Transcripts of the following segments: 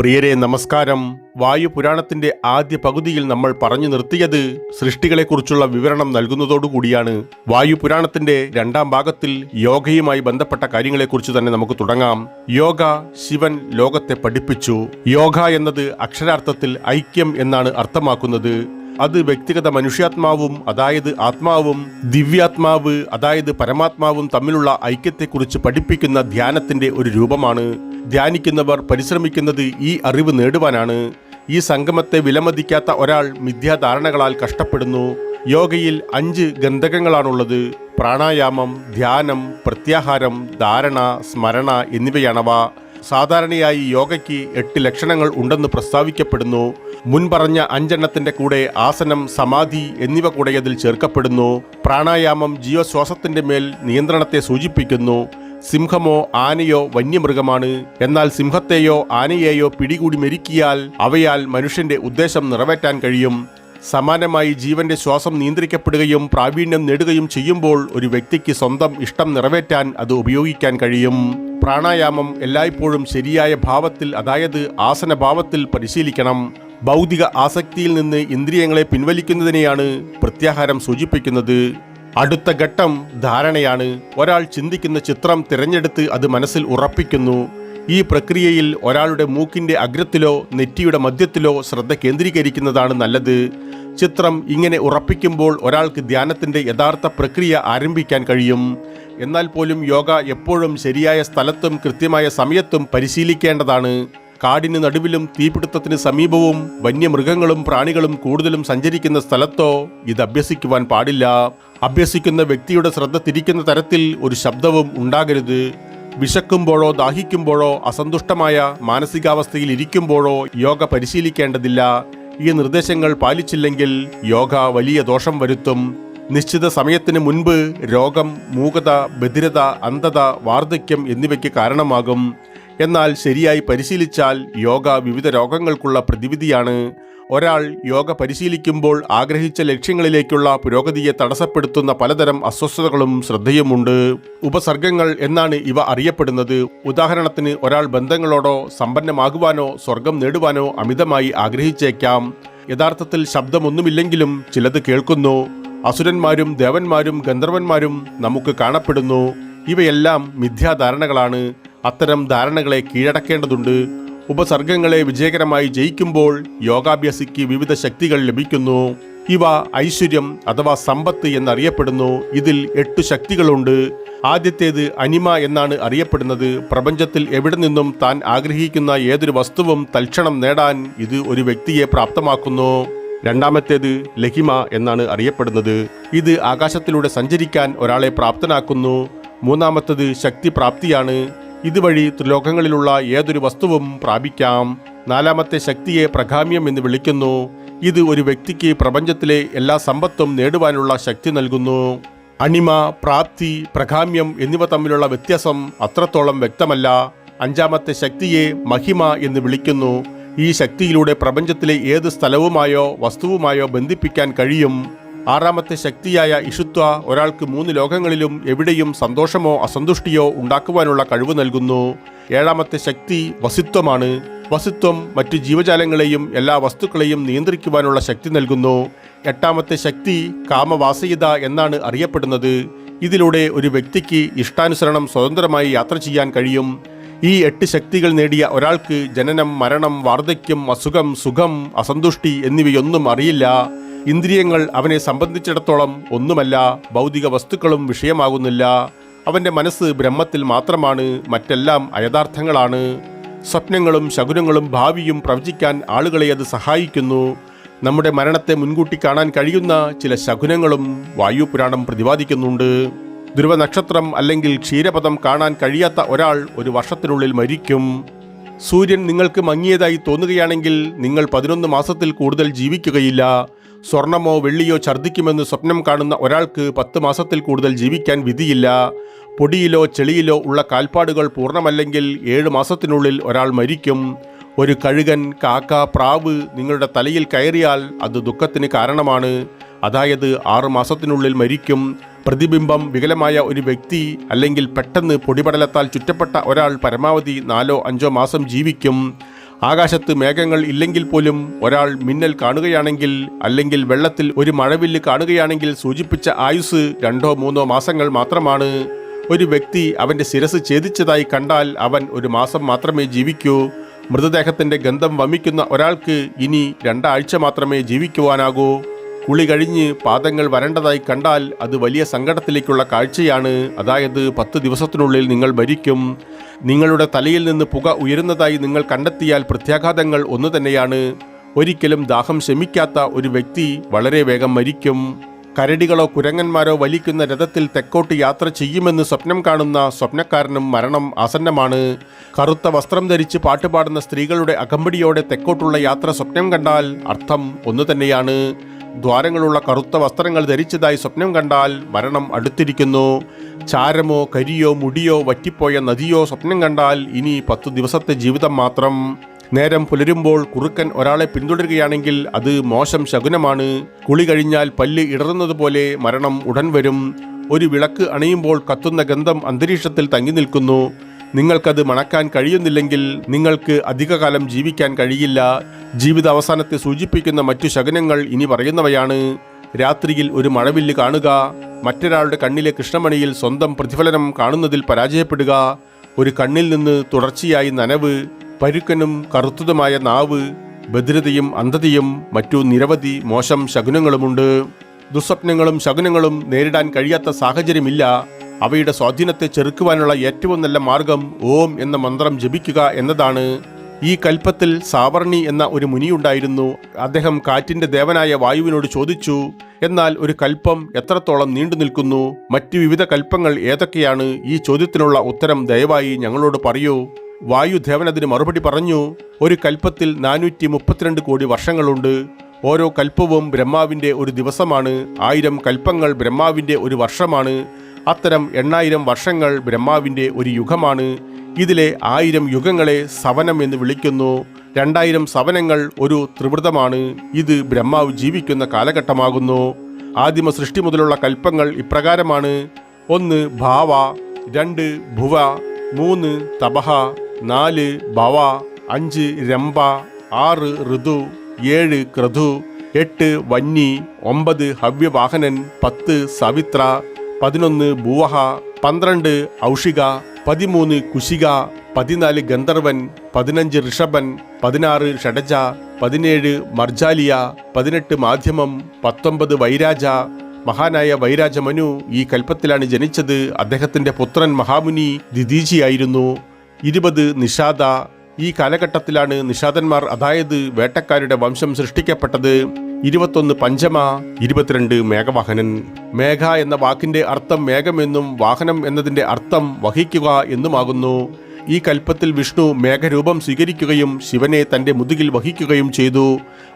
പ്രിയരെ നമസ്കാരം. വായു പുരാണത്തിന്റെ ആദ്യ പകുതിയിൽ നമ്മൾ പറഞ്ഞു നിർത്തിയത് സൃഷ്ടികളെക്കുറിച്ചുള്ള വിവരണം നൽകുന്നതോടുകൂടിയാണ് വായു പുരാണത്തിന്റെ രണ്ടാം ഭാഗത്തിൽ യോഗയുമായി ബന്ധപ്പെട്ട കാര്യങ്ങളെക്കുറിച്ച് തന്നെ നമുക്ക് തുടങ്ങാം. യോഗ ശിവൻ ലോകത്തെ പഠിപ്പിച്ചു. യോഗ എന്നത് അക്ഷരാർത്ഥത്തിൽ ഐക്യം എന്നാണ് അർത്ഥമാക്കുന്നത്. അത് വ്യക്തിഗത മനുഷ്യാത്മാവും അതായത് ആത്മാവും ദിവ്യാത്മാവ് അതായത് പരമാത്മാവും തമ്മിലുള്ള ഐക്യത്തെക്കുറിച്ച് പഠിപ്പിക്കുന്ന ധ്യാനത്തിന്റെ ഒരു രൂപമാണ്. ധ്യാനിക്കുന്നവർ പരിശ്രമിക്കുന്നത് ഈ അറിവ് നേടുവാനാണ്. ഈ സംഗമത്തെ വിലമതിക്കാത്ത ഒരാൾ മിഥ്യാധാരണകളാൽ കഷ്ടപ്പെടുന്നു. യോഗയിൽ അഞ്ച് ഗന്ധകങ്ങളാണുള്ളത് പ്രാണായാമം ധ്യാനം പ്രത്യാഹാരം ധാരണ സ്മരണ എന്നിവയാണവ. സാധാരണയായി യോഗയ്ക്ക് എട്ട് ലക്ഷണങ്ങൾ ഉണ്ടെന്ന് പ്രസ്താവിക്കപ്പെടുന്നു. മുൻപറഞ്ഞ അഞ്ചെണ്ണത്തിന്റെ കൂടെ ആസനം സമാധി എന്നിവ കൂടെ അതിൽ ചേർക്കപ്പെടുന്നു. പ്രാണായാമം ജീവശ്വാസത്തിന്റെ മേൽ നിയന്ത്രണത്തെ സൂചിപ്പിക്കുന്നു. സിംഹമോ ആനയോ വന്യമൃഗമാണ്. എന്നാൽ സിംഹത്തെയോ ആനയെയോ പിടികൂടി മെരുക്കിയാൽ അവയാൽ മനുഷ്യന്റെ ഉദ്ദേശം നിറവേറ്റാൻ കഴിയും. സമാനമായി ജീവന്റെ ശ്വാസം നിയന്ത്രിക്കപ്പെടുകയും പ്രാവീണ്യം നേടുകയും ചെയ്യുമ്പോൾ ഒരു വ്യക്തിക്ക് സ്വന്തം ഇഷ്ടം നിറവേറ്റാൻ അത് ഉപയോഗിക്കാൻ കഴിയും. പ്രാണായാമം എല്ലായ്പ്പോഴും ശരിയായ ഭാവത്തിൽ അതായത് ആസനഭാവത്തിൽ പരിശീലിക്കണം. ഭൗതിക ആസക്തിയിൽ നിന്ന് ഇന്ദ്രിയങ്ങളെ പിൻവലിക്കുന്നതിനെയാണ് പ്രത്യാഹാരം സൂചിപ്പിക്കുന്നത്. അടുത്ത ഘട്ടം ധാരണയാണ്. ഒരാൾ ചിന്തിക്കുന്ന ചിത്രം തിരഞ്ഞെടുത്ത് അത് മനസ്സിൽ ഉറപ്പിക്കുന്നു. ഈ പ്രക്രിയയിൽ ഒരാളുടെ മൂക്കിന്റെ അഗ്രത്തിലോ നെറ്റിയുടെ മധ്യത്തിലോ ശ്രദ്ധ കേന്ദ്രീകരിക്കുന്നതാണ് നല്ലത്. ചിത്രം ഇങ്ങനെ ഉറപ്പിക്കുമ്പോൾ ഒരാൾക്ക് ധ്യാനത്തിന്റെ യഥാർത്ഥ പ്രക്രിയ ആരംഭിക്കാൻ കഴിയും. എന്നാൽ പോലും യോഗ എപ്പോഴും ശരിയായ സ്ഥലത്തും കൃത്യമായ സമയത്തും പരിശീലിക്കേണ്ടതാണ്. കാടിന് നടുവിലും തീപിടുത്തത്തിന് സമീപവും വന്യമൃഗങ്ങളും പ്രാണികളും കൂടുതലും സഞ്ചരിക്കുന്ന സ്ഥലത്തോ ഇത് അഭ്യസിക്കുവാൻ പാടില്ല. അഭ്യസിക്കുന്ന വ്യക്തിയുടെ ശ്രദ്ധ തിരിക്കുന്ന തരത്തിൽ ഒരു ശബ്ദവും ഉണ്ടാകരുത്. വിശക്കുമ്പോഴോ ദാഹിക്കുമ്പോഴോ അസന്തുഷ്ടമായ മാനസികാവസ്ഥയിൽ ഇരിക്കുമ്പോഴോ യോഗ പരിശീലിക്കേണ്ടതില്ല. ഈ നിർദ്ദേശങ്ങൾ പാലിച്ചില്ലെങ്കിൽ യോഗ വലിയ ദോഷം വരുത്തും. നിശ്ചിത സമയത്തിന് മുൻപ് രോഗം മൂകത ബധിരത അന്ധത വാർദ്ധക്യം എന്നിവയ്ക്ക് കാരണമാകും. എന്നാൽ ശരിയായി പരിശീലിച്ചാൽ യോഗ വിവിധ രോഗങ്ങൾക്കുള്ള പ്രതിവിധിയാണ്. ഒരാൾ യോഗ പരിശീലിക്കുമ്പോൾ ആഗ്രഹിച്ച ലക്ഷ്യങ്ങളിലേക്കുള്ള പുരോഗതിയെ തടസ്സപ്പെടുത്തുന്ന പലതരം അസ്വസ്ഥതകളും ശ്രദ്ധയുമുണ്ട്. ഉപസർഗങ്ങൾ എന്നാണ് ഇവ അറിയപ്പെടുന്നത്. ഉദാഹരണത്തിന് ഒരാൾ ബന്ധങ്ങളോടോ സമ്പന്നമാകുവാനോ സ്വർഗം നേടുവാനോ അമിതമായി ആഗ്രഹിച്ചേക്കാം. യഥാർത്ഥത്തിൽ ശബ്ദമൊന്നുമില്ലെങ്കിലും ചിലത് കേൾക്കുന്നു. അസുരന്മാരും ദേവന്മാരും ഗന്ധർവന്മാരും നമുക്ക് കാണപ്പെടുന്നു. ഇവയെല്ലാം മിഥ്യാധാരണകളാണ്. അത്തരം ധാരണകളെ കീഴടക്കേണ്ടതുണ്ട്. ഉപസർഗങ്ങളെ വിജയകരമായി ജയിക്കുമ്പോൾ യോഗാഭ്യാസിക്ക് വിവിധ ശക്തികൾ ലഭിക്കുന്നു. ഇവ ഐശ്വര്യം അഥവാ സമ്പത്ത് എന്നറിയപ്പെടുന്നു. ഇതിൽ എട്ട് ശക്തികളുണ്ട്. ആദ്യത്തേത് അനിമ എന്നാണ് അറിയപ്പെടുന്നത്. പ്രപഞ്ചത്തിൽ എവിടെ നിന്നും താൻ ആഗ്രഹിക്കുന്ന ഏതൊരു വസ്തുവും തൽക്ഷണം നേടാൻ ഇത് ഒരു വ്യക്തിയെ പ്രാപ്തമാക്കുന്നു. രണ്ടാമത്തേത് ലഹിമ എന്നാണ് അറിയപ്പെടുന്നത്. ഇത് ആകാശത്തിലൂടെ സഞ്ചരിക്കാൻ ഒരാളെ പ്രാപ്തനാക്കുന്നു. മൂന്നാമത്തത് ശക്തി പ്രാപ്തിയാണ് ഇതുവഴി ത്രിലോകങ്ങളിലുള്ള ഏതൊരു വസ്തുവും പ്രാപിക്കാം. നാലാമത്തെ ശക്തിയെ പ്രഗാമ്യം എന്ന് വിളിക്കുന്നു. ഇത് ഒരു വ്യക്തിക്ക് പ്രപഞ്ചത്തിലെ എല്ലാ സമ്പത്തും നേടുവാനുള്ള ശക്തി നൽകുന്നു. അണിമ പ്രാപ്തി പ്രഗാമ്യം എന്നിവ തമ്മിലുള്ള വ്യത്യാസം അത്രത്തോളം വ്യക്തമല്ല. അഞ്ചാമത്തെ ശക്തിയെ മഹിമ എന്ന് വിളിക്കുന്നു. ഈ ശക്തിയിലൂടെ പ്രപഞ്ചത്തിലെ ഏത് സ്ഥലവുമായോ വസ്തുവുമായോ ബന്ധിപ്പിക്കാൻ കഴിയും. ആറാമത്തെ ശക്തിയായ ഇഷുത്വ ഒരാൾക്ക് മൂന്ന് ലോകങ്ങളിലും എവിടെയും സന്തോഷമോ അസന്തുഷ്ടിയോ ഉണ്ടാക്കുവാനുള്ള കഴിവ് നൽകുന്നു. ഏഴാമത്തെ ശക്തി വസിത്വമാണ്. വസിത്വം മറ്റ് ജീവജാലങ്ങളെയും എല്ലാ വസ്തുക്കളെയും നിയന്ത്രിക്കുവാനുള്ള ശക്തി നൽകുന്നു. എട്ടാമത്തെ ശക്തി കാമവാസയിത എന്നാണ് അറിയപ്പെടുന്നത്. ഇതിലൂടെ ഒരു വ്യക്തിക്ക് ഇഷ്ടാനുസരണം സ്വതന്ത്രമായി യാത്ര ചെയ്യാൻ കഴിയും. ഈ എട്ട് ശക്തികൾ നേടിയ ഒരാൾക്ക് ജനനം മരണം വാർദ്ധക്യം അസുഖം സുഖം അസന്തുഷ്ടി എന്നിവയൊന്നും അറിയില്ല. ഇന്ദ്രിയങ്ങൾ അവനെ സംബന്ധിച്ചിടത്തോളം ഒന്നുമല്ല ഭൗതിക വസ്തുക്കളും വിഷയമാകുന്നില്ല. അവന്റെ മനസ്സ് ബ്രഹ്മത്തിൽ മാത്രമാണ് മറ്റെല്ലാം അയഥാർത്ഥങ്ങളാണ്. സ്വപ്നങ്ങളും ശകുനങ്ങളും ഭാവിയും പ്രവചിക്കാൻ ആളുകളെ അത് സഹായിക്കുന്നു. നമ്മുടെ മരണത്തെ മുൻകൂട്ടി കാണാൻ കഴിയുന്ന ചില ശകുനങ്ങളും വായുപുരാണം പ്രതിപാദിക്കുന്നുണ്ട്. ധ്രുവനക്ഷത്രം അല്ലെങ്കിൽ ക്ഷീരപഥം കാണാൻ കഴിയാത്ത ഒരാൾ ഒരു വർഷത്തിനുള്ളിൽ മരിക്കും. സൂര്യൻ നിങ്ങൾക്ക് മങ്ങിയതായി തോന്നുകയാണെങ്കിൽ നിങ്ങൾ പതിനൊന്ന് മാസത്തിൽ കൂടുതൽ ജീവിക്കുകയില്ല. സ്വർണമോ വെള്ളിയോ ഛർദ്ദിക്കുമെന്ന് സ്വപ്നം കാണുന്ന ഒരാൾക്ക് പത്ത് മാസത്തിൽ കൂടുതൽ ജീവിക്കാൻ വിധിയില്ല. പൊടിയിലോ ചെളിയിലോ ഉള്ള കാൽപ്പാടുകൾ പൂർണമല്ലെങ്കിൽ ഏഴ് മാസത്തിനുള്ളിൽ ഒരാൾ മരിക്കും. ഒരു കഴുകൻ കാക്ക പ്രാവ് നിങ്ങളുടെ തലയിൽ കയറിയാൽ അത് ദുഃഖത്തിന് കാരണമാണ്. അതായത് ആറ് മാസത്തിനുള്ളിൽ മരിക്കും. പ്രതിബിംബം വികലമായ ഒരു വ്യക്തി അല്ലെങ്കിൽ പെട്ടെന്ന് പൊടിപടലത്താൽ ചുറ്റപ്പെട്ട ഒരാൾ പരമാവധി നാലോ അഞ്ചോ മാസം ജീവിക്കും. ആകാശത്ത് മേഘങ്ങൾ ഇല്ലെങ്കിൽ പോലും ഒരാൾ മിന്നൽ കാണുകയാണെങ്കിൽ അല്ലെങ്കിൽ വെള്ളത്തിൽ ഒരു മഴവില്ല് കാണുകയാണെങ്കിൽ സൂചിപ്പിച്ച ആയുസ് രണ്ടോ മൂന്നോ മാസങ്ങൾ മാത്രമാണ്. ഒരു വ്യക്തി അവന്റെ ശിരസ് ഛേദിച്ചതായി കണ്ടാൽ അവൻ ഒരു മാസം മാത്രമേ ജീവിക്കൂ. മൃതദേഹത്തിന്റെ ഗന്ധം വമിക്കുന്ന ഒരാൾക്ക് ഇനി രണ്ടാഴ്ച മാത്രമേ ജീവിക്കുവാനാകൂ. കുളി കഴിഞ്ഞ് പാദങ്ങൾ വരണ്ടതായി കണ്ടാൽ അത് വലിയ സങ്കടത്തിലേക്കുള്ള കാഴ്ചയാണ്. അതായത് പത്ത് ദിവസത്തിനുള്ളിൽ നിങ്ങൾ മരിക്കും. നിങ്ങളുടെ തലയിൽ നിന്ന് പുക ഉയരുന്നതായി നിങ്ങൾ കണ്ടെത്തിയാൽ പ്രത്യാഘാതങ്ങൾ ഒന്നു തന്നെയാണ്. ഒരിക്കലും ദാഹം ശമിക്കാത്ത ഒരു വ്യക്തി വളരെ വേഗം മരിക്കും. കരടികളോ കുരങ്ങന്മാരോ വലിക്കുന്ന രഥത്തിൽ തെക്കോട്ട് യാത്ര ചെയ്യുമെന്ന് സ്വപ്നം കാണുന്ന സ്വപ്നക്കാരനും മരണം ആസന്നമാണ്. കറുത്ത വസ്ത്രം ധരിച്ച് പാട്ടുപാടുന്ന സ്ത്രീകളുടെ അകമ്പടിയോടെ തെക്കോട്ടുള്ള യാത്ര സ്വപ്നം കണ്ടാൽ അർത്ഥം ഒന്നു തന്നെയാണ്. ദ്വാരങ്ങളുള്ള കറുത്ത വസ്ത്രങ്ങൾ ധരിച്ചതായി സ്വപ്നം കണ്ടാൽ മരണം അടുത്തിരിക്കുന്നു. ചാരമോ കരിയോ മുടിയോ വറ്റിപ്പോയ നദിയോ സ്വപ്നം കണ്ടാൽ ഇനി പത്തു ദിവസത്തെ ജീവിതം മാത്രം. നേരം പുലരുമ്പോൾ കുറുക്കൻ ഒരാളെ പിന്തുടരുകയാണെങ്കിൽ അത് മോശം ശകുനമാണ്. കുളി കഴിഞ്ഞാൽ പല്ല് ഇടറുന്നതുപോലെ മരണം ഉടൻ വരും. ഒരു വിളക്ക് അണിയുമ്പോൾ കത്തുന്ന ഗന്ധം അന്തരീക്ഷത്തിൽ തങ്ങി നിൽക്കുന്നു. നിങ്ങൾക്കത് മണക്കാൻ കഴിയുന്നില്ലെങ്കിൽ നിങ്ങൾക്ക് അധികകാലം ജീവിക്കാൻ കഴിയില്ല. ജീവിത അവസാനത്തെ സൂചിപ്പിക്കുന്ന മറ്റു ശകനങ്ങൾ ഇനി പറയുന്നവയാണ്. രാത്രിയിൽ ഒരു മഴവില്ല് കാണുക മറ്റൊരാളുടെ കണ്ണിലെ കൃഷ്ണമണിയിൽ സ്വന്തം പ്രതിഫലനം കാണുന്നതിൽ പരാജയപ്പെടുക ഒരു കണ്ണിൽ നിന്ന് തുടർച്ചയായി നനവ് പരുക്കനും കറുത്തതുമായ നാവ് ഭദ്രതയും അന്ധതയും മറ്റു നിരവധി മോശം ശകുനങ്ങളുമുണ്ട്. ദുസ്വപ്നങ്ങളും ശകുനങ്ങളും നേരിടാൻ കഴിയാത്ത സാഹചര്യമില്ല. അവയുടെ സ്വാധീനത്തെ ചെറുക്കുവാനുള്ള ഏറ്റവും നല്ല മാർഗം ഓം എന്ന മന്ത്രം ജപിക്കുക എന്നതാണ്. ഈ കൽപ്പത്തിൽ സാവർണി എന്ന ഒരു മുനിയുണ്ടായിരുന്നു. അദ്ദേഹം കാറ്റിന്റെ ദേവനായ വായുവിനോട് ചോദിച്ചു എന്നാൽ ഒരു കൽപ്പം എത്രത്തോളം നീണ്ടു നിൽക്കുന്നു? മറ്റ് വിവിധ കൽപ്പങ്ങൾ ഏതൊക്കെയാണ്? ഈ ചോദ്യത്തിനുള്ള ഉത്തരം ദയവായി ഞങ്ങളോട് പറയൂ. വായുദേവൻ അതിന് മറുപടി പറഞ്ഞു ഒരു കൽപ്പത്തിൽ നാനൂറ്റി മുപ്പത്തിരണ്ട് കോടി വർഷങ്ങളുണ്ട്. ഓരോ കൽപ്പവും ബ്രഹ്മാവിന്റെ ഒരു ദിവസമാണ്. ആയിരം കൽപ്പങ്ങൾ ബ്രഹ്മാവിന്റെ ഒരു വർഷമാണ്. അത്തരം എണ്ണായിരം വർഷങ്ങൾ ബ്രഹ്മാവിന്റെ ഒരു യുഗമാണ്. ഇതിലെ ആയിരം യുഗങ്ങളെ സവനം എന്ന് വിളിക്കുന്നു. രണ്ടായിരം സവനങ്ങൾ ഒരു ത്രിവൃതമാണ്. ഇത് ബ്രഹ്മാവ് ജീവിക്കുന്ന കാലഘട്ടമാകുന്നു. ആദിമ സൃഷ്ടി മുതലുള്ള കൽപ്പങ്ങൾ ഇപ്രകാരമാണ്. ഒന്ന് ഭാവ. രണ്ട് ഭുവ. മൂന്ന് തപഹ. നാല് ഭവ. അഞ്ച് രംഭ. ആറ് ഋതു. ഏഴ് ക്രതു എട്ട് വന്നി. ഒമ്പത് ഹവ്യവാഹനൻ. പത്ത് സവിത്ര. പതിനൊന്ന് ഭൂവഹ പന്ത്രണ്ട് ഔഷിക പതിമൂന്ന് കുശിക പതിനാല് ഗന്ധർവൻ പതിനഞ്ച് ഋഷഭൻ പതിനാറ് ഷഡജ പതിനേഴ് മർജാലിയ പതിനെട്ട് മാധ്യമം പത്തൊമ്പത് വൈരാജ. മഹാനായ വൈരാജമനു ഈ കൽപ്പത്തിലാണ് ജനിച്ചത്. അദ്ദേഹത്തിന്റെ പുത്രൻ മഹാമുനി ദിദീജിയായിരുന്നു ഇരുപത് നിഷാദ ഈ കാലഘട്ടത്തിലാണ് നിഷാദന്മാർ അതായത് വേട്ടക്കാരുടെ വംശം സൃഷ്ടിക്കപ്പെട്ടത് ഇരുപത്തൊന്ന് പഞ്ചമ ഇരുപത്തിരണ്ട് മേഘവാഹനൻ. മേഘ എന്ന വാക്കിന്റെ അർത്ഥം മേഘമെന്നും വാഹനം എന്നതിന്റെ അർത്ഥം വഹിക്കുക എന്നുമാകുന്നു. ഈ കൽപ്പത്തിൽ വിഷ്ണു മേഘരൂപം സ്വീകരിക്കുകയും ശിവനെ തന്റെ മുതുകിൽ വഹിക്കുകയും ചെയ്തു.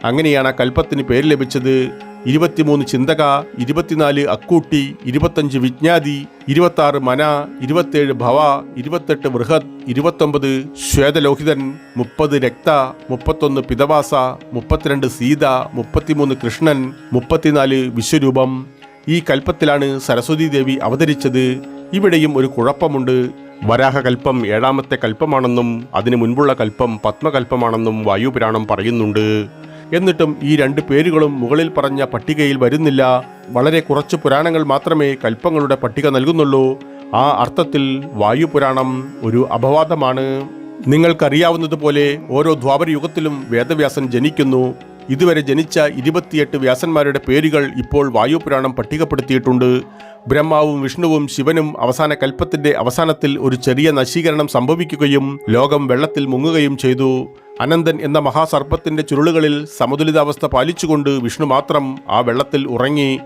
അങ്ങനെയാണ് ആ കൽപ്പത്തിന് പേര് ലഭിച്ചത്. ഇരുപത്തിമൂന്ന് ചിന്തക ഇരുപത്തിനാല് അക്കൂട്ടി ഇരുപത്തഞ്ച് വിജ്ഞാതി ഇരുപത്താറ് മന ഇരുപത്തേഴ് ഭവ ഇരുപത്തെട്ട് ബൃഹത് ഇരുപത്തൊമ്പത് ശ്വേതലോഹിതൻ മുപ്പത് രക്ത മുപ്പത്തൊന്ന് പിതവാസ മുപ്പത്തിരണ്ട് സീത മുപ്പത്തിമൂന്ന് കൃഷ്ണൻ മുപ്പത്തിനാല് വിശ്വരൂപം. ഈ കൽപ്പത്തിലാണ് സരസ്വതി ദേവി അവതരിച്ചത്. ഇവിടെയും ഒരു കുഴപ്പമുണ്ട്. വരാഹകൽപ്പം ഏഴാമത്തെ കൽപ്പമാണെന്നും അതിനു മുൻപുള്ള കൽപ്പം പത്മകൽപ്പമാണെന്നും വായുപുരാണം പറയുന്നുണ്ട്. എന്നിട്ടും ഈ രണ്ട് പേരുകളും മുകളിൽ പറഞ്ഞ പട്ടികയിൽ വരുന്നില്ല. വളരെ കുറച്ച് പുരാണങ്ങൾ മാത്രമേ കൽപ്പങ്ങളുടെ പട്ടിക നൽകുന്നുള്ളൂ. ആ അർത്ഥത്തിൽ വായുപുരാണം ഒരു അപവാദമാണ്. നിങ്ങൾക്കറിയാവുന്നതുപോലെ ഓരോ ദ്വാപര യുഗത്തിലും വേദവ്യാസൻ ജനിക്കുന്നു. ഇതുവരെ ജനിച്ച ഇരുപത്തിയെട്ട് വ്യാസന്മാരുടെ പേരുകൾ ഇപ്പോൾ വായുപുരാണം പട്ടികപ്പെടുത്തിയിട്ടുണ്ട്. ബ്രഹ്മാവും വിഷ്ണുവും ശിവനും അവസാന കൽപ്പത്തിന്റെ അവസാനത്തിൽ ഒരു ചെറിയ നശീകരണം സംഭവിക്കുകയും ലോകം വെള്ളത്തിൽ മുങ്ങുകയും ചെയ്തു. അനന്തൻ എന്ന മഹാസർപ്പത്തിന്റെ ചുരുളുകളിൽ സമതുലിതാവസ്ഥ പാലിച്ചുകൊണ്ട് വിഷ്ണു മാത്രം ആ വെള്ളത്തിൽ ഉറങ്ങി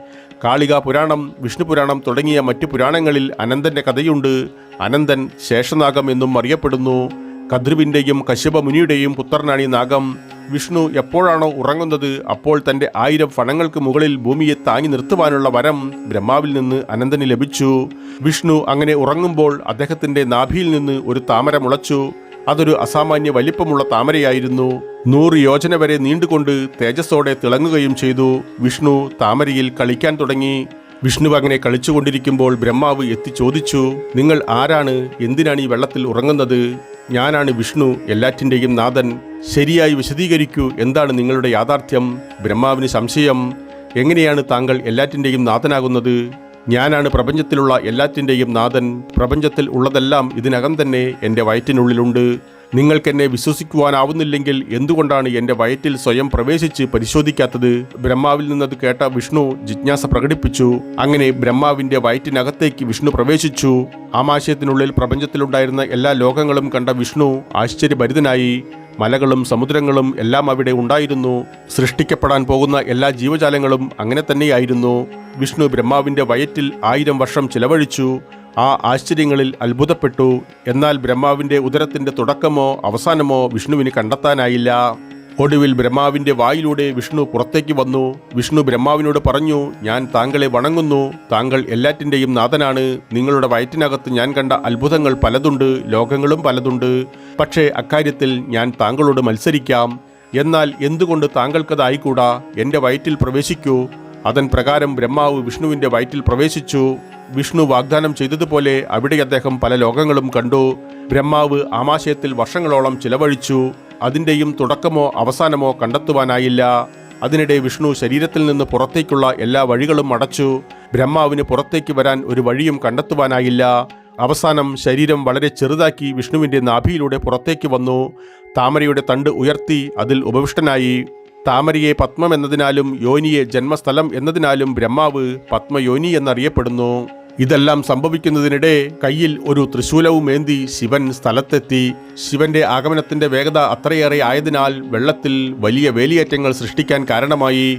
കാളികാ പുരാണം വിഷ്ണു പുരാണം തുടങ്ങിയ മറ്റു പുരാണങ്ങളിൽ അനന്തന്റെ കഥയുണ്ട്. അനന്തൻ ശേഷനാഗം എന്നും അറിയപ്പെടുന്നു. കദ്രുവിന്റെയും കശ്യപ മുനിയുടെയും പുത്രനാണ് നാഗം. വിഷ്ണു എപ്പോഴാണോ ഉറങ്ങുന്നത് അപ്പോൾ തന്റെ ആയിരം ഫണങ്ങൾക്ക് മുകളിൽ ഭൂമിയെ താങ്ങി നിർത്തുവാനുള്ള വരം ബ്രഹ്മാവിൽ നിന്ന് അനന്തന് ലഭിച്ചു. വിഷ്ണു അങ്ങനെ ഉറങ്ങുമ്പോൾ അദ്ദേഹത്തിന്റെ നാഭിയിൽ നിന്ന് ഒരു താമര മുളച്ചു. അതൊരു അസാമാന്യ വലിപ്പമുള്ള താമരയായിരുന്നു. നൂറ് യോജന വരെ നീണ്ടുകൊണ്ട് തേജസ്സോടെ തിളങ്ങുകയും ചെയ്തു. വിഷ്ണു താമരയിൽ കളിക്കാൻ തുടങ്ങി. വിഷ്ണു അങ്ങനെ കളിച്ചുകൊണ്ടിരിക്കുമ്പോൾ ബ്രഹ്മാവ് എത്തി ചോദിച്ചു നിങ്ങൾ ആരാണ്? എന്തിനാണ് ഈ വെള്ളത്തിൽ ഉറങ്ങുന്നത്? ഞാനാണ് വിഷ്ണു എല്ലാറ്റിന്റെയും നാഥൻ. ശരിയായി വിശദീകരിക്കൂ എന്താണ് നിങ്ങളുടെ യാഥാർത്ഥ്യം? ബ്രഹ്മാവിന് സംശയം. എങ്ങനെയാണ് താങ്കൾ എല്ലാറ്റിന്റെയും നാഥനാകുന്നത്? ഞാനാണ് പ്രപഞ്ചത്തിലുള്ള എല്ലാറ്റിന്റെയും നാഥൻ. പ്രപഞ്ചത്തിൽ ഉള്ളതെല്ലാം ഇതിനകം തന്നെ എന്റെ വയറ്റിനുള്ളിലുണ്ട്. നിങ്ങൾക്കെന്നെ വിശ്വസിക്കുവാനാവുന്നില്ലെങ്കിൽ എന്തുകൊണ്ടാണ് എന്റെ വയറ്റിൽ സ്വയം പ്രവേശിച്ച് പരിശോധിക്കാത്തത്? ബ്രഹ്മാവിൽ നിന്നത് കേട്ട വിഷ്ണു ജിജ്ഞാസ പ്രകടിപ്പിച്ചു. അങ്ങനെ ബ്രഹ്മാവിന്റെ വയറ്റിനകത്തേക്ക് വിഷ്ണു പ്രവേശിച്ചു. ആമാശയത്തിനുള്ളിൽ പ്രപഞ്ചത്തിലുണ്ടായിരുന്ന എല്ലാ ലോകങ്ങളും കണ്ട വിഷ്ണു ആശ്ചര്യഭരിതനായി. മലകളും സമുദ്രങ്ങളും എല്ലാം അവിടെ ഉണ്ടായിരുന്നു. സൃഷ്ടിക്കപ്പെടാൻ പോകുന്ന എല്ലാ ജീവജാലങ്ങളും അങ്ങനെ തന്നെയായിരുന്നു. വിഷ്ണു ബ്രഹ്മാവിന്റെ വയറ്റിൽ ആയിരം വർഷം ചിലവഴിച്ചു. ആ ആശ്ചര്യങ്ങളിൽ അത്ഭുതപ്പെട്ടു. എന്നാൽ ബ്രഹ്മാവിന്റെ ഉദരത്തിന്റെ തുടക്കമോ അവസാനമോ വിഷ്ണുവിന് കണ്ടെത്താനായില്ല. ഒടുവിൽ ബ്രഹ്മാവിന്റെ വായിലൂടെ വിഷ്ണു പുറത്തേക്ക് വന്നു. വിഷ്ണു ബ്രഹ്മാവിനോട് പറഞ്ഞു ഞാൻ താങ്കളെ വണങ്ങുന്നു. താങ്കൾ എല്ലാറ്റിന്റെയും നാഥനാണ്. നിങ്ങളുടെ വയറ്റിനകത്ത് ഞാൻ കണ്ട അത്ഭുതങ്ങൾ പലതുണ്ട് ലോകങ്ങളും പലതുണ്ട്. പക്ഷേ അക്കാര്യത്തിൽ ഞാൻ താങ്കളോട് മത്സരിക്കാം. എന്നാൽ എന്തുകൊണ്ട് താങ്കൾക്കതായിക്കൂടാ? എന്റെ വയറ്റിൽ പ്രവേശിക്കൂ. അതൻ പ്രകാരം ബ്രഹ്മാവ് വിഷ്ണുവിന്റെ വയറ്റിൽ പ്രവേശിച്ചു. വിഷ്ണു വാഗ്ദാനം ചെയ്തതുപോലെ അവിടെ അദ്ദേഹം പല ലോകങ്ങളും കണ്ടു. ബ്രഹ്മാവ് ആമാശയത്തിൽ വർഷങ്ങളോളം ചിലവഴിച്ചു. അതിന്റെയും തുടക്കമോ അവസാനമോ കണ്ടെത്തുവാനായില്ല. അതിനിടെ വിഷ്ണു ശരീരത്തിൽ നിന്ന് പുറത്തേക്കുള്ള എല്ലാ വഴികളും അടച്ചു. ബ്രഹ്മാവിന് പുറത്തേക്ക് വരാൻ ഒരു വഴിയും കണ്ടെത്തുവാനായില്ല. അവസാനം ശരീരം വളരെ ചെറുതാക്കി വിഷ്ണുവിന്റെ നാഭിയിലൂടെ പുറത്തേക്ക് വന്നു. താമരയുടെ തണ്ട് ഉയർത്തി അതിൽ ഉപവിഷ്ടനായി. താമരയെ പത്മം എന്നതിനാലും യോനിയെ ജന്മസ്ഥലം എന്നതിനാലും ബ്രഹ്മാവ് പത്മയോനി എന്നറിയപ്പെടുന്നു. ഇതെല്ലാം സംഭവിക്കുന്നതിനിടെ കയ്യിൽ ഒരു തൃശൂലവും ഏന്തി ശിവൻ സ്ഥലത്തെത്തി. ശിവന്റെ ആഗമനത്തിന്റെ വേഗത അത്രയേറെ ആയതിനാൽ വെള്ളത്തിൽ വലിയ വേലിയേറ്റങ്ങൾ സൃഷ്ടിക്കാൻ കാരണമായി.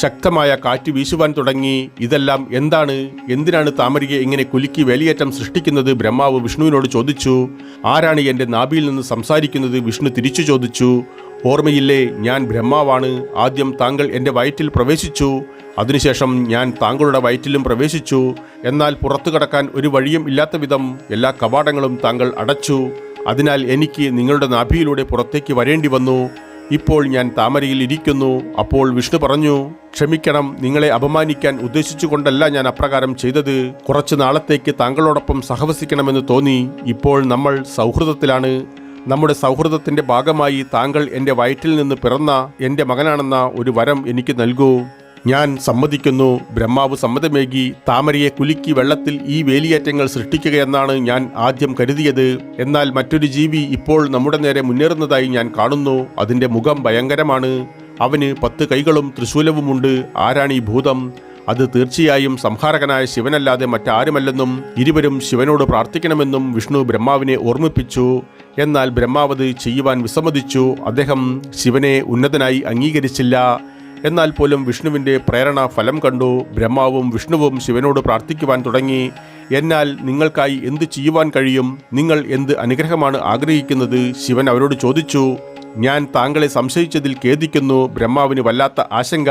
ശക്തമായ കാറ്റ് വീശുവാൻ തുടങ്ങി. ഇതെല്ലാം എന്താണ്? എന്തിനാണ് താമരയെ ഇങ്ങനെ കുലുക്കി വേലിയേറ്റം സൃഷ്ടിക്കുന്നത്? ബ്രഹ്മാവ് വിഷ്ണുവിനോട് ചോദിച്ചു. ആരാണ് എന്റെ നാഭിയിൽ നിന്ന് സംസാരിക്കുന്നത്? വിഷ്ണു തിരിച്ചു ചോദിച്ചു. ഓർമ്മയില്ലേ ഞാൻ ബ്രഹ്മാവാണ്. ആദ്യം താങ്കൾ എന്റെ വയറ്റിൽ പ്രവേശിച്ചു. അതിനുശേഷം ഞാൻ താങ്കളുടെ വയറ്റിലും പ്രവേശിച്ചു. എന്നാൽ പുറത്തു കടക്കാൻ ഒരു വഴിയും ഇല്ലാത്ത വിധം എല്ലാ കവാടങ്ങളും താങ്കൾ അടച്ചു. അതിനാൽ എനിക്ക് നിങ്ങളുടെ നാഭിയിലൂടെ പുറത്തേക്ക് വരേണ്ടി വന്നു. ഇപ്പോൾ ഞാൻ താമരയിൽ ഇരിക്കുന്നു. അപ്പോൾ വിഷ്ണു പറഞ്ഞു ക്ഷമിക്കണം നിങ്ങളെ അപമാനിക്കാൻ ഉദ്ദേശിച്ചുകൊണ്ടല്ല ഞാൻ അപ്രകാരം ചെയ്തത്. കുറച്ചു നാളത്തേക്ക് താങ്കളോടൊപ്പം സഹവസിക്കണമെന്ന് തോന്നി. ഇപ്പോൾ നമ്മൾ സൗഹൃദത്തിലാണ്. നമ്മുടെ സൗഹൃദത്തിന്റെ ഭാഗമായി താങ്കൾ എന്റെ വയറ്റിൽ നിന്ന് പിറന്ന എന്റെ മകനാണെന്ന ഒരു വരം എനിക്ക് നൽകൂ. ഞാൻ സമ്മതിക്കുന്നു. ബ്രഹ്മാവ് സമ്മതമേകി താമരയെ കുലുക്കി വെള്ളത്തിൽ ഈ വേലിയേറ്റങ്ങൾ സൃഷ്ടിക്കുകയെന്നാണ് ഞാൻ ആദ്യം കരുതിയത്. എന്നാൽ മറ്റൊരു ജീവി ഇപ്പോൾ നമ്മുടെ നേരെ മുന്നേറുന്നതായി ഞാൻ കാണുന്നു. അതിന്റെ മുഖം ഭയങ്കരമാണ്. അവന് പത്ത് കൈകളും ത്രിശൂലവുമുണ്ട്. ആരാണ് ഈ ഭൂതം? അത് തീർച്ചയായും സംഹാരകനായ ശിവനല്ലാതെ മറ്റാരുമല്ലെന്നും ഇരുവരും ശിവനോട് പ്രാർത്ഥിക്കണമെന്നും വിഷ്ണു ബ്രഹ്മാവിനെ ഓർമ്മിപ്പിച്ചു. എന്നാൽ ബ്രഹ്മാവത് ചെയ്യുവാൻ വിസമ്മതിച്ചു. അദ്ദേഹം ശിവനെ ഉന്നതനായി അംഗീകരിച്ചില്ല. എന്നാൽ പോലും വിഷ്ണുവിന്റെ പ്രേരണ ഫലം കണ്ടു. ബ്രഹ്മാവും വിഷ്ണുവും ശിവനോട് പ്രാർത്ഥിക്കുവാൻ തുടങ്ങി. എന്നാൽ നിങ്ങൾക്കായി എന്ത് ചെയ്യുവാൻ കഴിയും? നിങ്ങൾ എന്ത് അനുഗ്രഹമാണ് ആഗ്രഹിക്കുന്നത്? ശിവൻ അവരോട് ചോദിച്ചു. ഞാൻ താങ്കളെ സംശയിച്ചതിൽ ഖേദിക്കുന്നു. ബ്രഹ്മാവിന് വല്ലാത്ത ആശങ്ക.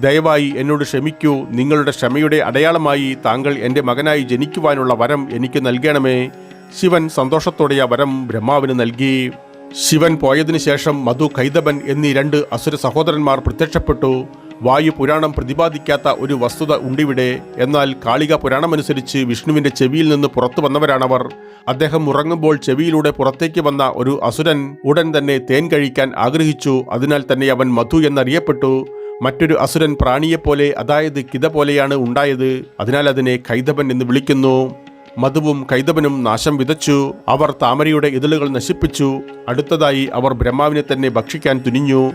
ദയവായി എന്നോട് ക്ഷമിക്കൂ. നിങ്ങളുടെ ക്ഷമയുടെ അടയാളമായി താങ്കൾ എന്റെ മകനായി ജനിക്കുവാനുള്ള വരം എനിക്ക് നൽകണമേ. ശിവൻ സന്തോഷത്തോടെ ആ വരം ബ്രഹ്മാവിന് നൽകി. ശിവൻ പോയതിനു ശേഷം മധു കൈതബൻ എന്നീ രണ്ട് അസുര സഹോദരന്മാർ പ്രത്യക്ഷപ്പെട്ടു. വായു പുരാണം പ്രതിപാദിക്കാത്ത ഒരു വസ്തുത ഉണ്ടിവിടെ. എന്നാൽ കാളിക പുരാണമനുസരിച്ച് വിഷ്ണുവിന്റെ ചെവിയിൽ നിന്ന് പുറത്തു വന്നവരാണവർ. അദ്ദേഹം ഉറങ്ങുമ്പോൾ ചെവിയിലൂടെ പുറത്തേക്ക് വന്ന ഒരു അസുരൻ ഉടൻ തന്നെ തേൻ കഴിക്കാൻ ആഗ്രഹിച്ചു. അതിനാൽ തന്നെ അവൻ മധു എന്നറിയപ്പെട്ടു. മറ്റൊരു അസുരൻ പ്രാണിയെപ്പോലെ അതായത് കിത പോലെയാണ് ഉണ്ടായത്. അതിനാൽ അതിനെ കൈതപൻ എന്ന് വിളിക്കുന്നു. മധുവും കൈതപനും നാശം വിതച്ചു. അവർ താമരയുടെ ഇതളുകൾ നശിപ്പിച്ചു. അടുത്തതായി അവർ ബ്രഹ്മാവിനെ തന്നെ ഭക്ഷിക്കാൻ തുനിഞ്ഞു.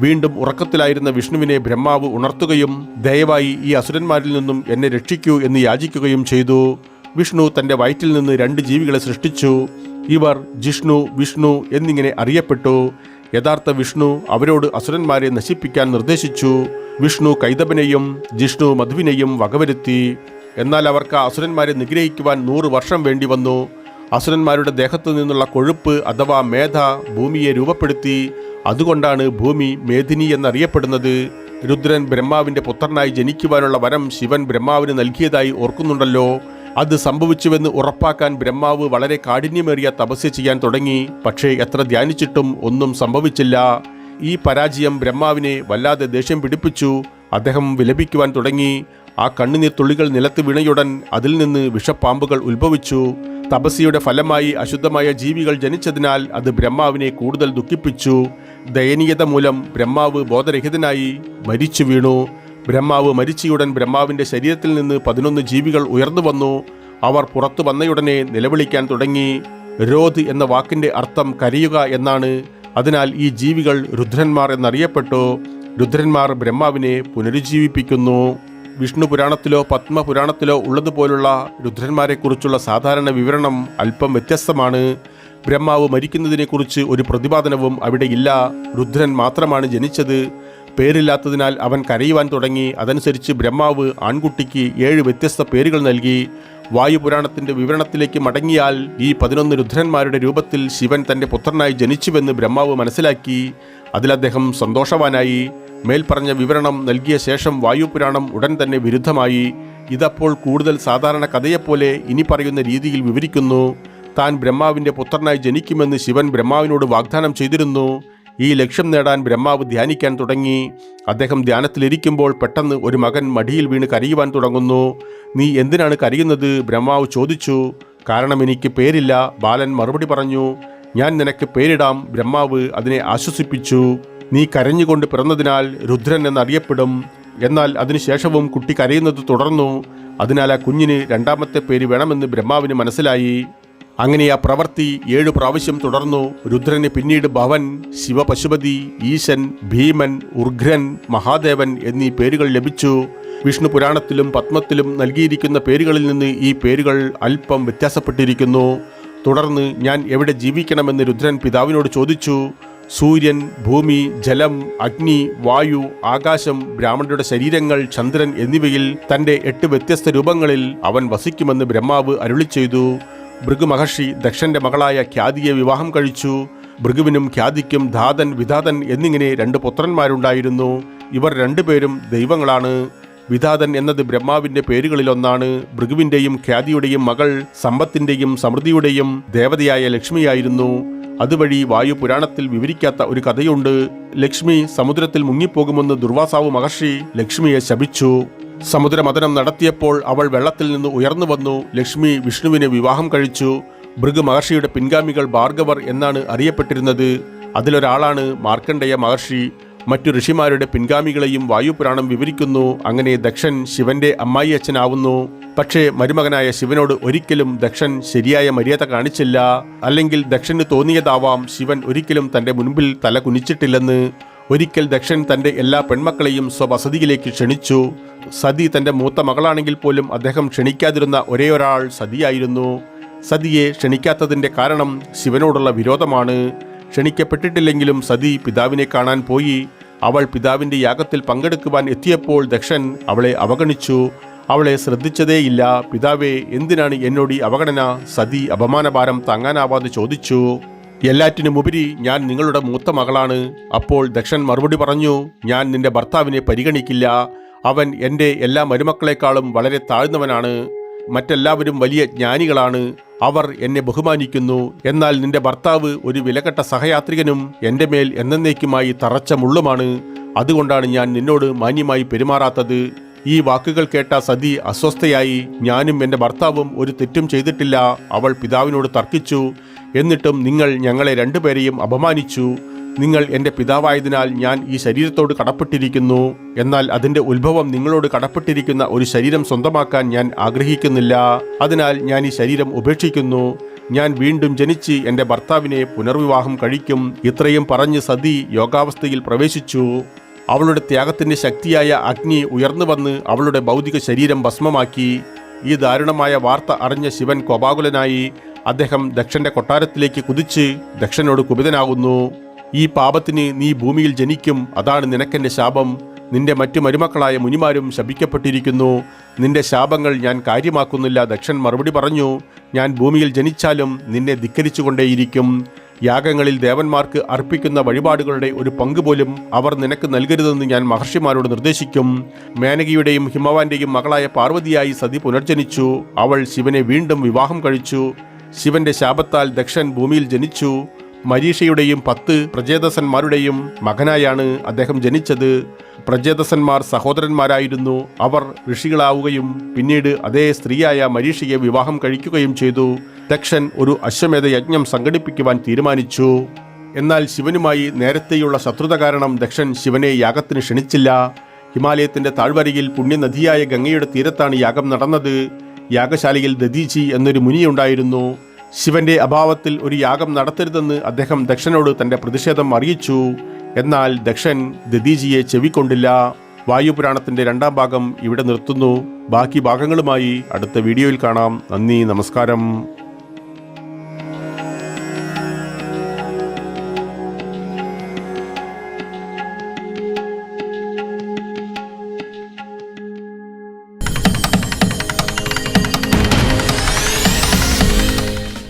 വീണ്ടും ഉറക്കത്തിലായിരുന്ന വിഷ്ണുവിനെ ബ്രഹ്മാവ് ഉണർത്തുകയും ദയവായി ഈ അസുരന്മാരിൽ നിന്നും എന്നെ രക്ഷിക്കൂ എന്ന് യാചിക്കുകയും ചെയ്തു. വിഷ്ണു തന്റെ വയറ്റിൽ നിന്ന് രണ്ട് ജീവികളെ സൃഷ്ടിച്ചു. ഇവർ ജിഷ്ണു വിഷ്ണു എന്നിങ്ങനെ അറിയപ്പെട്ടു. യഥാർത്ഥ വിഷ്ണു അവരോട് അസുരന്മാരെ നശിപ്പിക്കാൻ നിർദ്ദേശിച്ചു. വിഷ്ണു കൈതബനെയും ജിഷ്ണു മധുവിനെയും വകവരുത്തി. എന്നാൽ അവർക്ക് അസുരന്മാരെ നിഗ്രഹിക്കുവാൻ നൂറ് വർഷം വേണ്ടി വന്നു. അസുരന്മാരുടെ ദേഹത്തു നിന്നുള്ള കൊഴുപ്പ് അഥവാ മേധ ഭൂമിയെ രൂപപ്പെടുത്തി. അതുകൊണ്ടാണ് ഭൂമി മേധിനി എന്നറിയപ്പെടുന്നത്. രുദ്രൻ ബ്രഹ്മാവിന്റെ പുത്രനായി ജനിക്കുവാനുള്ള വരം ശിവൻ ബ്രഹ്മാവിന് നൽകിയതായി ഓർക്കുന്നുണ്ടല്ലോ. അത് സംഭവിച്ചുവെന്ന് ഉറപ്പാക്കാൻ ബ്രഹ്മാവ് വളരെ കാഠിന്യമേറിയ തപസ്യ ചെയ്യാൻ തുടങ്ങി. പക്ഷേ എത്ര ധ്യാനിച്ചിട്ടും ഒന്നും സംഭവിച്ചില്ല. ഈ പരാജയം ബ്രഹ്മാവിനെ വല്ലാതെ ദേഷ്യം പിടിപ്പിച്ചു. അദ്ദേഹം വിലപിക്കുവാൻ തുടങ്ങി. ആ കണ്ണുനീർ തുള്ളികൾ നിലത്ത് വീണയുടൻ അതിൽ നിന്ന് വിഷപ്പാമ്പുകൾ ഉത്ഭവിച്ചു. തപസ്യയുടെ ഫലമായി അശുദ്ധമായ ജീവികൾ ജനിച്ചതിനാൽ അത് ബ്രഹ്മാവിനെ കൂടുതൽ ദുഃഖിപ്പിച്ചു. ദയനീയത മൂലം ബ്രഹ്മാവ് ബോധരഹിതനായി മരിച്ചു വീണു. ബ്രഹ്മാവ് മരിച്ചയുടൻ ബ്രഹ്മാവിന്റെ ശരീരത്തിൽ നിന്ന് പതിനൊന്ന് ജീവികൾ ഉയർന്നു വന്നു. അവർ പുറത്തു വന്നയുടനെ നിലവിളിക്കാൻ തുടങ്ങി. രോധ് എന്ന വാക്കിന്റെ അർത്ഥം കരയുക എന്നാണ്. അതിനാൽ ഈ ജീവികൾ രുദ്രന്മാർ എന്നറിയപ്പെട്ടു. രുദ്രന്മാർ ബ്രഹ്മാവിനെ പുനരുജ്ജീവിപ്പിക്കുന്നു. വിഷ്ണു പുരാണത്തിലോ പത്മപുരാണത്തിലോ ഉള്ളതുപോലുള്ള രുദ്രന്മാരെക്കുറിച്ചുള്ള സാധാരണ വിവരണം അല്പം വ്യത്യസ്തമാണ്. ബ്രഹ്മാവ് മരിക്കുന്നതിനെക്കുറിച്ച് ഒരു പ്രതിപാദനവും അവിടെയില്ല രുദ്രൻ മാത്രമാണ് ജനിച്ചത്. പേരില്ലാത്തതിനാൽ അവൻ കരയുവാൻ തുടങ്ങി. അതനുസരിച്ച് ബ്രഹ്മാവ് ആൺകുട്ടിക്ക് ഏഴ് വ്യത്യസ്ത പേരുകൾ നൽകി. വായുപുരാണത്തിന്റെ വിവരണത്തിലേക്ക് മടങ്ങിയാൽ ഈ പതിനൊന്ന് രുദ്രന്മാരുടെ രൂപത്തിൽ ശിവൻ തന്റെ പുത്രനായി ജനിച്ചുവെന്ന് ബ്രഹ്മാവ് മനസ്സിലാക്കി. അതിൽ അദ്ദേഹം സന്തോഷവാനായി. മേൽപ്പറഞ്ഞ വിവരണം നൽകിയ ശേഷം വായുപുരാണം ഉടൻ തന്നെ വിരുദ്ധമായി. ഇതപ്പോൾ കൂടുതൽ സാധാരണ കഥയെപ്പോലെ ഇനി പറയുന്ന രീതിയിൽ വിവരിക്കുന്നു. താൻ ബ്രഹ്മാവിന്റെ പുത്രനായി ജനിക്കുമെന്ന് ശിവൻ ബ്രഹ്മാവിനോട് വാഗ്ദാനം ചെയ്തിരുന്നു. ഈ ലക്ഷ്യം നേടാൻ ബ്രഹ്മാവ് ധ്യാനിക്കാൻ തുടങ്ങി. അദ്ദേഹം ധ്യാനത്തിലിരിക്കുമ്പോൾ പെട്ടെന്ന് ഒരു മകൻ മടിയിൽ വീണ് കരയുവാൻ തുടങ്ങുന്നു. നീ എന്തിനാണ് കരയുന്നത്? ബ്രഹ്മാവ് ചോദിച്ചു. കാരണം എനിക്ക് പേരില്ല ബാലൻ മറുപടി പറഞ്ഞു. ഞാൻ നിനക്ക് പേരിടാം ബ്രഹ്മാവ് അതിനെ ആശ്വസിപ്പിച്ചു. നീ കരഞ്ഞുകൊണ്ട് പിറന്നതിനാൽ രുദ്രൻ എന്നറിയപ്പെടും. എന്നാൽ അതിനുശേഷവും കുട്ടി കരയുന്നത് തുടർന്നു. അതിനാൽ ആ കുഞ്ഞിന് രണ്ടാമത്തെ പേര് വേണമെന്ന് ബ്രഹ്മാവിന് മനസ്സിലായി. അങ്ങനെ ആ പ്രവൃത്തി ഏഴു പ്രാവശ്യം തുടർന്നു. രുദ്രന് പിന്നീട് ഭവൻ ശിവപശുപതി ഈശൻ ഭീമൻ ഉർഗ്രൻ മഹാദേവൻ എന്നീ പേരുകൾ ലഭിച്ചു. വിഷ്ണു പുരാണത്തിലും പത്മത്തിലും നൽകിയിരിക്കുന്ന പേരുകളിൽ നിന്ന് ഈ പേരുകൾ അല്പം വ്യത്യാസപ്പെട്ടിരിക്കുന്നു. തുടർന്ന് ഞാൻ എവിടെ ജീവിക്കണമെന്ന് രുദ്രൻ പിതാവിനോട് ചോദിച്ചു. സൂര്യൻ ഭൂമി ജലം അഗ്നി വായു ആകാശം ബ്രാഹ്മണരുടെ ശരീരങ്ങൾ ചന്ദ്രൻ എന്നിവയിൽ തന്റെ എട്ട് വ്യത്യസ്ത രൂപങ്ങളിൽ അവൻ വസിക്കുമെന്ന് ബ്രഹ്മാവ് അരുളി ചെയ്തു. ഭൃഗു മഹർഷി ദക്ഷന്റെ മകളായ ഖ്യാതിയെ വിവാഹം കഴിച്ചു. ഭൃഗുവിനും ഖ്യാതിക്കും ധാതൻ വിധാതൻ എന്നിങ്ങനെ രണ്ട് പുത്രന്മാരുണ്ടായിരുന്നു. ഇവർ രണ്ടുപേരും ദൈവങ്ങളാണ്. വിധാതൻ എന്നത് ബ്രഹ്മാവിന്റെ പേരുകളിലൊന്നാണ്. ഭൃഗുവിന്റെയും ഖ്യാതിയുടെയും മകൾ സമ്പത്തിന്റെയും സമൃദ്ധിയുടെയും ദേവതയായ ലക്ഷ്മിയായിരുന്നു. അതുവഴി വായു പുരാണത്തിൽ വിവരിക്കാത്ത ഒരു കഥയുണ്ട്. ലക്ഷ്മി സമുദ്രത്തിൽ മുങ്ങിപ്പോകുമെന്ന് ദുർവാസാവ് മഹർഷി ലക്ഷ്മിയെ ശപിച്ചു. സമുദ്രമതനം നടത്തിയപ്പോൾ അവൾ വെള്ളത്തിൽ നിന്ന് ഉയർന്നു വന്നു. ലക്ഷ്മി വിഷ്ണുവിനെ വിവാഹം കഴിച്ചു. ഭൃഗു മഹർഷിയുടെ പിൻഗാമികൾ ഭാർഗവർ എന്നാണ് അറിയപ്പെട്ടിരുന്നത്. അതിലൊരാളാണ് മാർക്കണ്ഡേയ മഹർഷി. മറ്റു ഋഷിമാരുടെ പിൻഗാമികളെയും വായുപുരാണം വിവരിക്കുന്നു. അങ്ങനെ ദക്ഷൻ ശിവന്റെ അമ്മായി അച്ഛനാവുന്നു. പക്ഷേ മരുമകനായ ശിവനോട് ഒരിക്കലും ദക്ഷൻ ശരിയായ മര്യാദ കാണിച്ചില്ല. അല്ലെങ്കിൽ ദക്ഷന് തോന്നിയതാവാം ശിവൻ ഒരിക്കലും തന്റെ മുൻപിൽ തല കുനിച്ചിട്ടില്ലെന്ന്. ഒരിക്കൽ ദക്ഷൻ തന്റെ എല്ലാ പെൺമക്കളെയും സ്വവസതിയിലേക്ക് ക്ഷണിച്ചു. സതി തന്റെ മൂത്ത മകളാണെങ്കിൽ പോലും അദ്ദേഹം ക്ഷണിക്കാതിരുന്ന ഒരേ ഒരാൾ സതിയായിരുന്നു. സതിയെ ക്ഷണിക്കാത്തതിന്റെ കാരണം ശിവനോടുള്ള വിരോധമാണ്. ക്ഷണിക്കപ്പെട്ടിട്ടില്ലെങ്കിലും സതി പിതാവിനെ കാണാൻ പോയി. അവൾ പിതാവിന്റെ യാഗത്തിൽ പങ്കെടുക്കുവാൻ എത്തിയപ്പോൾ ദക്ഷൻ അവളെ അവഗണിച്ചു. അവളെ ശ്രദ്ധിച്ചതേയില്ല. പിതാവേ എന്തിനാണ് എന്നോട് ഈ അവഗണന? സതി അപമാനഭാരം താങ്ങാനാവാതെ ചോദിച്ചു. എല്ലാറ്റിനുമുപരി ഞാൻ നിങ്ങളുടെ മൂത്ത മകളാണ്. അപ്പോൾ ദക്ഷൻ മറുപടി പറഞ്ഞു ഞാൻ നിന്റെ ഭർത്താവിനെ പരിഗണിക്കില്ല. അവൻ എന്റെ എല്ലാ മരുമക്കളെക്കാളും വളരെ താഴ്ന്നവനാണ്. മറ്റെല്ലാവരും വലിയ ജ്ഞാനികളാണ്. അവർ എന്നെ ബഹുമാനിക്കുന്നു. എന്നാൽ നിന്റെ ഭർത്താവ് ഒരു വിലക്കെട്ട സഹയാത്രികനും എന്റെ മേൽ എന്നേക്കുമായി തറച്ച മുള്ളുമാണ്. അതുകൊണ്ടാണ് ഞാൻ നിന്നോട് മാന്യമായി പെരുമാറാത്തത്. ഈ വാക്കുകൾ കേട്ട സതി അസ്വസ്ഥയായി ഞാനും എന്റെ ഭർത്താവും ഒരു തെറ്റും ചെയ്തിട്ടില്ല അവൾ പിതാവിനോട് തർക്കിച്ചു. എന്നിട്ടും നിങ്ങൾ ഞങ്ങളെ രണ്ടുപേരെയും അപമാനിച്ചു. നിങ്ങൾ എന്റെ പിതാവായതിനാൽ ഞാൻ ഈ ശരീരത്തോട് കടപ്പെട്ടിരിക്കുന്നു. എന്നാൽ അതിന്റെ ഉത്ഭവം നിങ്ങളോട് കടപ്പെട്ടിരിക്കുന്ന ഒരു ശരീരം സ്വന്തമാക്കാൻ ഞാൻ ആഗ്രഹിക്കുന്നില്ല. അതിനാൽ ഞാൻ ഈ ശരീരം ഉപേക്ഷിക്കുന്നു. ഞാൻ വീണ്ടും ജനിച്ച് എന്റെ ഭർത്താവിനെ പുനർവിവാഹം കഴിക്കും. ഇത്രയും പറഞ്ഞ് സതി യോഗാവസ്ഥയിൽ പ്രവേശിച്ചു. അവളുടെ ത്യാഗത്തിന്റെ ശക്തിയായ അഗ്നി ഉയർന്നു വന്ന് അവളുടെ ഭൗതിക ശരീരം ഭസ്മമാക്കി. ഈ ദാരുണമായ വാർത്ത അറിഞ്ഞ ശിവൻ കോപാകുലനായി അദ്ദേഹം ദക്ഷന്റെ കൊട്ടാരത്തിലേക്ക് കുതിച്ച് ദക്ഷനോട് കുപിതനാകുന്നു. ഈ പാപത്തിന് നീ ഭൂമിയിൽ ജനിക്കും അതാണ് നിനക്കെന്റെ ശാപം. നിന്റെ മറ്റു മരുമക്കളായ മുനിമാരും ശപിക്കപ്പെട്ടിരിക്കുന്നു. നിന്റെ ശാപങ്ങൾ ഞാൻ കാര്യമാക്കുന്നില്ല ദക്ഷൻ മറുപടി പറഞ്ഞു. ഞാൻ ഭൂമിയിൽ ജനിച്ചാലും നിന്നെ ധിക്കരിച്ചുകൊണ്ടേയിരിക്കും. യാഗങ്ങളിൽ ദേവന്മാർക്ക് അർപ്പിക്കുന്ന വഴിപാടുകളുടെ ഒരു പങ്ക് പോലും അവർ നിനക്ക് നൽകരുതെന്ന് ഞാൻ മഹർഷിമാരോട് നിർദ്ദേശിക്കും. മേനകയുടെയും ഹിമവാന്റെയും മകളായ പാർവതിയായി സതി പുനർജനിച്ചു. അവൾ ശിവനെ വീണ്ടും വിവാഹം കഴിച്ചു. ശിവന്റെ ശാപത്താൽ ദക്ഷൻ ഭൂമിയിൽ ജനിച്ചു. മരീഷയുടെയും പത്ത് പ്രചേതസന്മാരുടെയും മകനായാണ് അദ്ദേഹം ജനിച്ചത്. പ്രചേതസന്മാർ സഹോദരന്മാരായിരുന്നു. അവർ ഋഷികളാവുകയും പിന്നീട് അതേ സ്ത്രീയായ മരീഷയെ വിവാഹം കഴിക്കുകയും ചെയ്തു. ദക്ഷൻ ഒരു അശ്വമേധ യജ്ഞം സംഘടിപ്പിക്കുവാൻ തീരുമാനിച്ചു. എന്നാൽ ശിവനുമായി നേരത്തെയുള്ള ശത്രുത കാരണം ദക്ഷൻ ശിവനെ യാഗത്തിന് ക്ഷണിച്ചില്ല. ഹിമാലയത്തിന്റെ താഴ്വരയിൽ പുണ്യനദിയായ ഗംഗയുടെ തീരത്താണ് യാഗം നടന്നത്. യാഗശാലയിൽ ദദീജി എന്നൊരു മുനിയുണ്ടായിരുന്നു. ശിവന്റെ അഭാവത്തിൽ ഒരു യാഗം നടത്തരുതെന്ന് അദ്ദേഹം ദക്ഷനോട് തന്റെ പ്രതിഷേധം അറിയിച്ചു. എന്നാൽ ദക്ഷൻ ദദീജിയെ ചെവിക്കൊണ്ടില്ല. വായുപുരാണത്തിന്റെ രണ്ടാം ഭാഗം ഇവിടെ നിർത്തുന്നു. ബാക്കി ഭാഗങ്ങളുമായി അടുത്ത വീഡിയോയിൽ കാണാം. നന്ദി നമസ്കാരം.